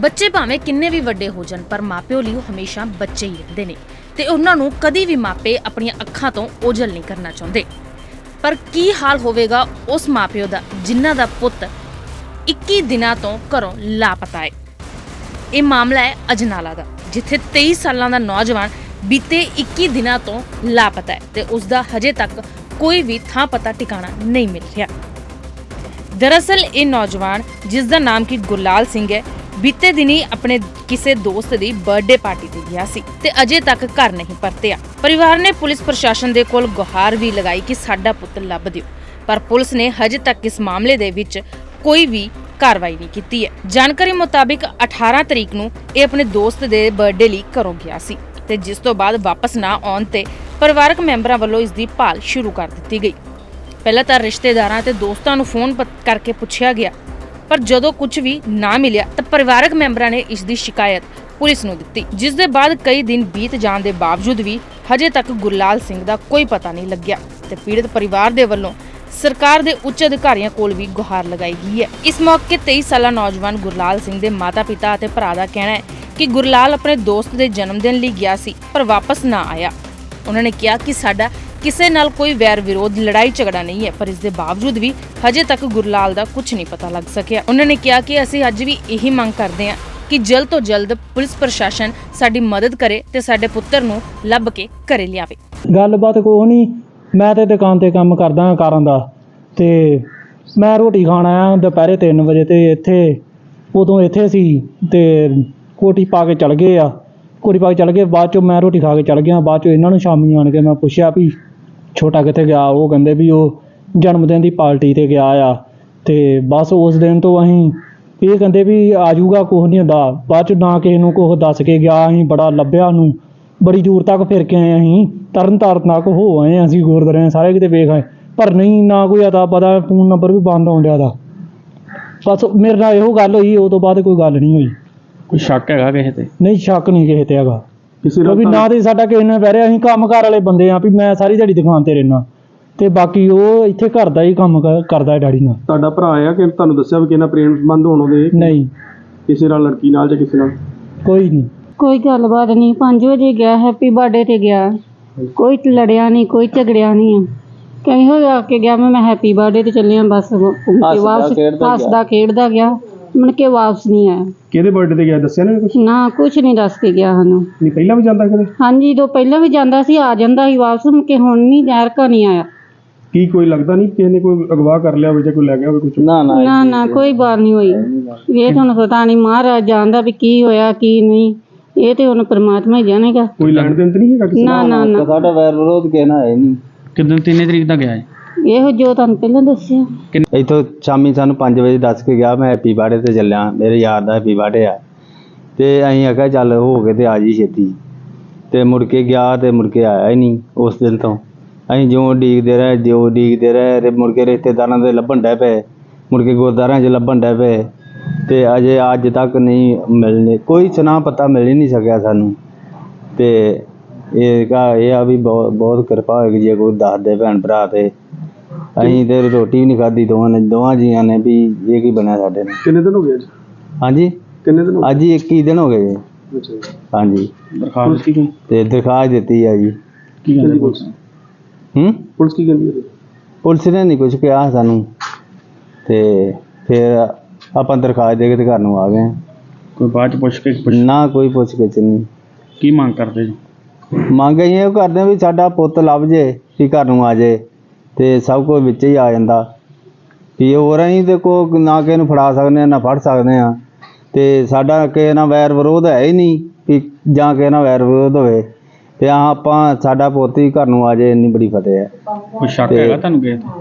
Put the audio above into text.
ਬੱਚੇ ਭਾਵੇਂ ਕਿੰਨੇ ਵੀ ਵੱਡੇ ਹੋ ਜਾਣ, ਪਰ ਮਾਪਿਓ ਲਈ ਉਹ ਹਮੇਸ਼ਾ ਬੱਚੇ ਹੀ ਰਹਿੰਦੇ ਨੇ ਤੇ ਉਹਨਾਂ ਨੂੰ ਕਦੀ ਵੀ ਮਾਪੇ ਆਪਣੀਆਂ ਅੱਖਾਂ ਤੋਂ ਓਝਲ ਨਹੀਂ ਕਰਨਾ ਚਾਹੁੰਦੇ। ਪਰ ਕੀ ਹਾਲ ਹੋਵੇਗਾ ਉਸ ਮਾਪਿਓ ਦਾ, ਜਿਨ੍ਹਾਂ ਦਾ ਪੁੱਤ 21 ਦਿਨਾਂ ਤੋਂ ਘਰੋਂ ਲਾਪਤਾ ਹੈ? ਇਹ ਮਾਮਲਾ ਹੈ ਅਜਨਾਲਾ ਦਾ, ਜਿੱਥੇ 23 ਸਾਲਾਂ ਦਾ ਨੌਜਵਾਨ ਬੀਤੇ 21 ਦਿਨਾਂ ਤੋਂ ਲਾਪਤਾ ਹੈ ਤੇ ਉਸ ਦਾ ਹਜੇ ਤੱਕ ਕੋਈ ਵੀ ਥਾਂ ਪਤਾ ਟਿਕਾਣਾ ਨਹੀਂ ਮਿਲ ਰਿਹਾ। ਦਰਅਸਲ ਇਹ ਨੌਜਵਾਨ ਜਿਸ ਦਾ ਨਾਮ ਕੀ ਗੁਰਲਾਲ ਸਿੰਘ ਹੈ ਬੀਤੇ ਦਿਨੀ ਆਪਣੇ ਕਿਸੇ ਦੋਸਤ ਦੀ ਬਰਥਡੇ ਪਾਰਟੀ ਤੇ ਗਿਆ ਸੀ ਤੇ ਅਜੇ ਤੱਕ ਘਰ ਨਹੀਂ ਪਰਤਿਆ। ਪਰਿਵਾਰ ਨੇ ਪੁਲਿਸ ਪ੍ਰਸ਼ਾਸਨ ਦੇ ਕੋਲ ਗੁਹਾਰ ਵੀ ਲਗਾਈ ਕਿ ਸਾਡਾ ਪੁੱਤ ਲੱਭ ਦਿਓ। ਪਰ ਪੁਲਿਸ ਨੇ ਹਜੇ ਤੱਕ ਇਸ ਮਾਮਲੇ ਦੇ ਵਿੱਚ ਕੋਈ ਵੀ ਕਾਰਵਾਈ ਨਹੀਂ ਕੀਤੀ ਹੈ। ਜਾਣਕਾਰੀ ਮੁਤਾਬਿਕ 18 ਤਰੀਕ ਨੂੰ ਇਹ ਆਪਣੇ ਦੋਸਤ ਦੇ ਬਰਥਡੇ ਲਈ ਘਰੋਂ ਗਿਆ ਸੀ ਤੇ ਜਿਸ ਤੋਂ ਬਾਅਦ ਵਾਪਸ ਨਾ ਆਉਣ ਤੇ ਪਰਿਵਾਰਕ ਮੈਂਬਰਾਂ ਵੱਲੋਂ ਇਸ ਦੀ ਭਾਲ ਸ਼ੁਰੂ ਕਰ ਦਿੱਤੀ ਗਈ। ਪਹਿਲਾਂ ਤਾਂ ਰਿਸ਼ਤੇਦਾਰਾਂ ਤੇ ਦੋਸਤਾਂ ਨੂੰ ਫੋਨ ਕਰਕੇ ਪੁੱਛਿਆ ਗਿਆ ਪਰ ਜਦੋਂ ਕੁਝ ਵੀ ਨਾ ਮਿਲਿਆ ਤਾਂ ਪਰਿਵਾਰਕ ਮੈਂਬਰਾਂ ਨੇ ਇਸ ਦੀ ਸ਼ਿਕਾਇਤ ਪੁਲਿਸ ਨੂੰ ਦਿੱਤੀ, ਜਿਸ ਦੇ ਬਾਅਦ ਕਈ ਦਿਨ ਬੀਤ ਜਾਣ ਦੇ ਬਾਵਜੂਦ ਵੀ ਹਜੇ ਤੱਕ ਗੁਰਲਾਲ ਸਿੰਘ ਦਾ ਕੋਈ ਪਤਾ ਨਹੀਂ ਲੱਗਿਆ ਤੇ ਪੀੜਤ ਪਰਿਵਾਰ ਦੇ ਵੱਲੋਂ ਸਰਕਾਰ ਦੇ ਉੱਚ ਅਧਿਕਾਰੀਆਂ ਕੋਲ ਵੀ ਗੁਹਾਰ ਲਗਾਈ ਗਈ ਹੈ। ਇਸ ਮੌਕੇ 23 ਸਾਲਾ ਨੌਜਵਾਨ ਗੁਰਲਾਲ ਸਿੰਘ ਦੇ ਮਾਤਾ-ਪਿਤਾ ਅਤੇ ਭਰਾ ਦਾ ਕਹਿਣਾ ਹੈ ਕਿ ਗੁਰਲਾਲ ਆਪਣੇ ਦੋਸਤ ਦੇ ਜਨਮ ਦਿਨ ਲਈ ਗਿਆ ਸੀ, ਪਰ ਵਾਪਸ ਨਾ ਆਇਆ। ਉਹਨਾਂ ਨੇ ਕਿਹਾ ਕਿ ਸਾਡਾ ਕਿਸੇ ਨਾਲ ਕੋਈ ਵੈਰ ਵਿਰੋਧ, ਲੜਾਈ ਝਗੜਾ ਨਹੀਂ ਹੈ, ਪਰ ਇਸ ਦੇ ਬਾਵਜੂਦ ਵੀ ਹਜੇ ਤੱਕ ਗੁਰਲਾਲ ਦਾ ਕੁਝ ਨਹੀਂ ਪਤਾ ਲੱਗ ਸਕਿਆ। ਉਹਨਾਂ ਨੇ ਕਿਹਾ ਕਿ ਅਸੀਂ ਅੱਜ ਵੀ ਇਹੀ ਮੰਗ ਕਰਦੇ ਹਾਂ ਕਿ ਜਲਦ ਤੋਂ ਜਲਦ ਪੁਲਿਸ ਪ੍ਰਸ਼ਾਸਨ ਸਾਡੀ ਮਦਦ ਕਰੇ ਤੇ ਸਾਡੇ ਪੁੱਤਰ ਨੂੰ ਲੱਭ ਕੇ ਘਰੇ ਲਿਆਵੇ। ਗੱਲਬਾਤ ਕੋਈ ਨਹੀਂ, ਮੈਂ ਤੇ ਦੁਕਾਨ ਤੇ ਕੰਮ ਕਰਦਾ ਹਾਂ ਕਾਰਾਂ ਦਾ ਤੇ ਮੈਂ ਰੋਟੀ ਖਾਣ ਆਇਆ ਦੁਪਹਿਰੇ 3 ਵਜੇ ਤੇ ਇੱਥੇ, ਉਦੋਂ ਇੱਥੇ ਸੀ ਤੇ ਕੋਟੀ ਪਾ ਕੇ ਚਲ ਗਏ ਆ। ਕੋਟੀ ਪਾ ਕੇ ਚਲ ਗਏ, ਬਾਅਦ ਚੋਂ ਮੈਂ ਰੋਟੀ ਖਾ ਕੇ ਚਲ ਗਿਆ, ਬਾਅਦ ਚੋਂ ਇਹਨਾਂ ਨੂੰ ਸ਼ਾਮੀ ਆਣ ਕੇ ਮੈਂ ਪੁੱਛਿਆ ਵੀ ਛੋਟਾ ਕਿੱਥੇ ਗਿਆ ਉਹ ਕਹਿੰਦੇ ਵੀ ਉਹ ਜਨਮ ਦਿਨ ਦੀ ਪਾਰਟੀ ਤੇ ਗਿਆ ਆ ਤੇ ਬਸ ਉਸ ਦਿਨ ਤੋਂ ਅਸੀਂ ਇਹ ਕਹਿੰਦੇ ਵੀ ਆ ਜਾਊਗਾ ਨਹੀਂ ਹੁੰਦਾ। ਬਾਅਦ ਚ ਨਾ ਕਿਸੇ ਨੂੰ ਕੁਛ ਦੱਸ ਕੇ ਗਿਆ ਅਸੀਂ ਬੜਾ ਲੱਭਿਆ ਉਹਨੂੰ। ਬੜੀ ਦੂਰ ਤੱਕ ਫਿਰ ਕੇ ਆਏ ਅਸੀਂ। ਤਰਨ ਤਾਰਨ ਤੱਕ ਹੋ ਆਏ ਅਸੀਂ ਗੁਰਦੁਆਰੇ ਸਾਰੇ ਕਿਤੇ ਵੇਖ ਆਏ। ਪਰ ਨਹੀਂ ਨਾ ਕੋਈ ਅਤਾ ਪਤਾ ਫੋਨ ਨੰਬਰ ਵੀ ਬੰਦ ਆਉਣ ਡਿਆ ਦਾ ਬਸ ਮੇਰੇ ਨਾਲ ਇਹੋ ਗੱਲ ਹੋਈ ਉਹ ਤੋਂ ਬਾਅਦ ਕੋਈ ਗੱਲ ਨਹੀਂ ਹੋਈ। ਕੋਈ ਸ਼ੱਕ ਹੈਗਾ ਕਿਸੇ ਤੇ? ਨਹੀਂ ਸ਼ੱਕ ਨਹੀਂ ਕਿਸੇ ਤੇ ਹੈਗਾ। ਕਿਸੇ ਕਿਉਂਕਿ ਨਾ ਤੇ ਸਾਡਾ ਕਿਸੇ ਨਾਲ ਬਹਿ ਰਿਹਾ ਅਸੀਂ ਕੰਮਕਾਰ ਵਾਲੇ ਬੰਦੇ ਆ ਵੀ ਮੈਂ ਸਾਰੀ ਦਿਹਾੜੀ ਦੁਕਾਨ ਤੇ ਰਹਿਣਾ ਤੇ ਬਾਕੀ ਉਹ ਇੱਥੇ ਘਰ ਦਾ ਹੀ ਕੰਮ ਕਰ- ਕਰਦਾ ਹੈ ਡੈਡੀ ਨਾਲ। ਤੁਹਾਡਾ ਭਰਾ ਆ ਕਿ ਤੁਹਾਨੂੰ ਦੱਸਿਆ ਵੀ ਕਿ ਇਹਨਾਂ ਪ੍ਰੇਮ ਸੰਬੰਧ ਹੋਣ ਉਹਦੇ? ਨਹੀਂ। ਕਿਸੇ ਨਾਲ ਲੜਕੀ ਨਾਲ ਜਾਂ ਕਿਸੇ ਨਾਲ? ਕੋਈ ਨਹੀਂ। ਕੋਈ ਗੱਲਬਾਤ ਨਹੀਂ 5 ਵਜੇ ਗਿਆ ਹੈਪੀ ਬਰਥਡੇ ਤੇ ਗਿਆ। ਕੋਈ ਲੜਿਆ ਨਹੀਂ ਕੋਈ ਝਗੜਿਆ ਨਹੀਂ ਕਹੀਂ ਹੋ ਆ ਕੇ ਗਿਆ ਮੈਂ ਹੈਪੀ ਬਰਥਡੇ ਤੇ ਚੱਲਿਆ ਬਸ ਘੁੰਮ ਕੇ ਵਾਪਸ ਹੱਸਦਾ ਖੇਡਦਾ ਗਿਆ। ਮੁੜ ਕੇ ਵਾਪਸ ਨਹੀਂ ਆਇਆ। ਕਿਹਦੇ ਬਰਥਡੇ ਤੇ ਗਿਆ? ਦੱਸਿਆ ਨਾ ਕੁਝ ਨਾ ਕੁਝ ਨਹੀਂ ਦੱਸ ਕੇ ਗਿਆ ਸਾਨੂੰ। ਨਹੀਂ ਪਹਿਲਾਂ ਵੀ ਜਾਂਦਾ ਕਦੇ? ਹਾਂਜੀ ਜਦੋਂ ਪਹਿਲਾਂ ਵੀ ਜਾਂਦਾ ਸੀ ਆ ਜਾਂਦਾ ਸੀ ਵਾਪਸ ਮੁੜ ਕੇ ਹੁਣ ਨਹੀਂ ਯਾਰਕਾ ਨਹੀਂ ਆਇਆ। ਕੀ ਕੋਈ ਲੱਗਦਾ ਨਹੀਂ ਕਿਸੇ ਨੇ ਕੋਈ ਅਗਵਾ ਕਰ ਲਿਆ ਹੋਵੇ ਜਾਂ ਕੋਈ ਲੈ ਗਿਆ ਹੋਵੇ ਕੁਝ ਨਾ ਨਾ ਨਾ ਕੋਈ ਬਾਤ ਨਹੀਂ ਹੋਈ। ਇਹ ਤੁਹਾਨੂੰ ਪਤਾ ਨਹੀਂ ਮਹਾਰਾਜ ਜਾਣਦਾ ਵੀ ਕੀ ਹੋਇਆ ਕੀ ਨਹੀਂ। ਇਹ ਤੇ ਹੁਣ ਪ੍ਰਮਾਤਮਾ ਹੀ ਜਾਣੇਗਾ। ਕੋਈ ਲੈਣ ਦੇਣ ਤੇ ਨਹੀਂ ਹੈਗਾ ਕਿਸੇ ਨਾ ਨਾ ਨਾ। ਸਾਡਾ ਵੈਰ ਵਿਰੋਧ ਕਹਿਣਾ ਹੈ ਨਹੀਂ। ਕਿੰਨੇ ਤਿੰਨੇ ਤਰੀਕ ਦਾ ਗਿਆ ਹੈ ਇਹੋ ਜੋ ਤੁਹਾਨੂੰ ਪਹਿਲਾਂ ਦੱਸਿਆ। ਇੱਥੋਂ ਸ਼ਾਮੀ ਸਾਨੂੰ 5 ਵਜੇ ਦੱਸ ਕੇ ਗਿਆ ਮੈਂ ਹੈਪੀ ਬਰਥਡੇ ਤੇ ਚੱਲਿਆ ਮੇਰੇ ਯਾਰ ਦਾ ਹੈਪੀ ਬਰਥਡੇ ਆ। ਤੇ ਅਸੀਂ ਆਖਿਆ ਚੱਲ ਹੋ ਕੇ ਤੇ ਆ ਜੀ ਛੇਤੀ। ਤੇ ਮੁੜ ਕੇ ਗਿਆ ਤੇ ਮੁੜ ਕੇ ਆਇਆ ਹੀ ਨਹੀਂ ਉਸ ਦਿਨ ਤੋਂ। ਅਸੀਂ ਜਿਉਂ ਉਡੀਕਦੇ ਰਹੇ ਜਿਉਂ ਉਡੀਕਦੇ ਰਹੇ ਤੇ ਮੁੜ ਕੇ ਰਿਸ਼ਤੇਦਾਰਾਂ ਦੇ ਲੱਭਣ ਡੈ ਪਏ। ਮੁੜ ਕੇ ਗੁਰਦਾਰਾਂ 'ਚ ਲੱਭਣ ਡੈ ਪਏ। ਤੇ ਅਜੇ ਅੱਜ ਤੱਕ ਨਹੀਂ ਮਿਲਨੇ ਕੋਈ ਸੁਨਾ ਪਤਾ ਮਿਲ ਹੀ ਨਹੀਂ ਸਕਿਆ ਸਾਨੂੰ। ਤੇ ਇਹ ਕਾ ਇਹ ਆ ਵੀ ਬਹੁਤ ਬਹੁਤ ਕਿਰਪਾ ਹੋਏਗੀ ਜੇ ਕੋਈ ਦੱਸ ਦੇ ਭੈਣ ਭਰਾ ਤੇ। ਅਸੀਂ ਤੇ ਰੋਟੀ ਵੀ ਨਹੀਂ ਖਾਧੀ ਦੋਵਾਂ ਨੇ ਦੋਵਾਂ ਜੀਆਂ ਨੇ ਵੀ ਇਹ ਕੀ ਬਣਿਆ ਸਾਡੇ ਨਾਲ। ਕਿੰਨੇ ਦਿਨ ਹੋ ਗਏ ਅੱਜ? ਹਾਂਜੀ? ਕਿੰਨੇ ਦਿਨ ਹੋ ਅੱਜ ਹੀ 21 ਦਿਨ ਹੋ ਗਏ ਜੀ। ਗਏ ਅੱਛਾ ਜੀ। ਹਾਂਜੀ। ਦਰਖਾਸਤ ਕੀ ਤੇ ਦਰਖਾਸਤ ਦਿੱਤੀ ਆ ਜੀ। ਕੀ ਕਹਿੰਦੀ ਪੁਲਿਸ? ਹੂੰ? ਪੁਲਿਸ ਕੀ ਕਹਿੰਦੀ ਹੈ ਪੁਲਿਸ ਨੇ ਨਹੀਂ ਕੁਝ ਕਿਹਾ ਸਾਨੂੰ। ਤੇ ਫਿਰ ਆਪਾਂ ਦਰਖਾਸਤ ਦੇ ਕੇ ਤੇ ਘਰ ਨੂੰ ਆ ਗਏ। ਕੋਈ ਬਾਅਦ ਚ ਪੁੱਛ ਕੇ ਨਾ ਕੋਈ ਪੁੱਛ ਗਿੱਛ ਨਹੀਂ। ਕੀ ਮੰਗ ਕਰਦੇ ਜੀ? ਮੰਗ ਅਸੀਂ ਇਹ ਕਰਦੇ ਵੀ ਸਾਡਾ ਪੁੱਤ ਲੱਭ ਜੇ ਵੀ ਘਰ ਨੂੰ ਆ ਜੇ। ਤੇ ਸਭ ਕੁਝ ਵਿੱਚ ਹੀ ਆ ਜਾਂਦਾ। ਵੀ ਹੋਰ ਅਸੀਂ ਤੇ ਕੋ ਨਾ ਕਿਸੇ ਨੂੰ ਫੜਾ ਸਕਦੇ ਆ ਨਾ ਫੜ ਸਕਦੇ ਆ ਤੇ ਸਾਡਾ ਕਿਸੇ ਨਾਲ ਵੈਰ ਵਿਰੋਧ ਹੈ ਹੀ ਨਹੀਂ ਵੀ ਜਾਂ ਕਿਸੇ ਨਾਲ ਵੈਰ ਵਿਰੋਧ ਹੋਵੇ। ਤੇ ਆਹ ਆਪਾਂ ਸਾਡਾ ਪੁੱਤ ਹੀ ਘਰ ਨੂੰ ਆ ਜੇ ਇੰਨੀ ਬੜੀ ਫਤਿਹ ਹੈ। ਕੋਈ ਸ਼ੱਕ ਤੇ- ਹੈਗਾ ਤੁਹਾਨੂੰ ਕਿਸੇ ਤੇ?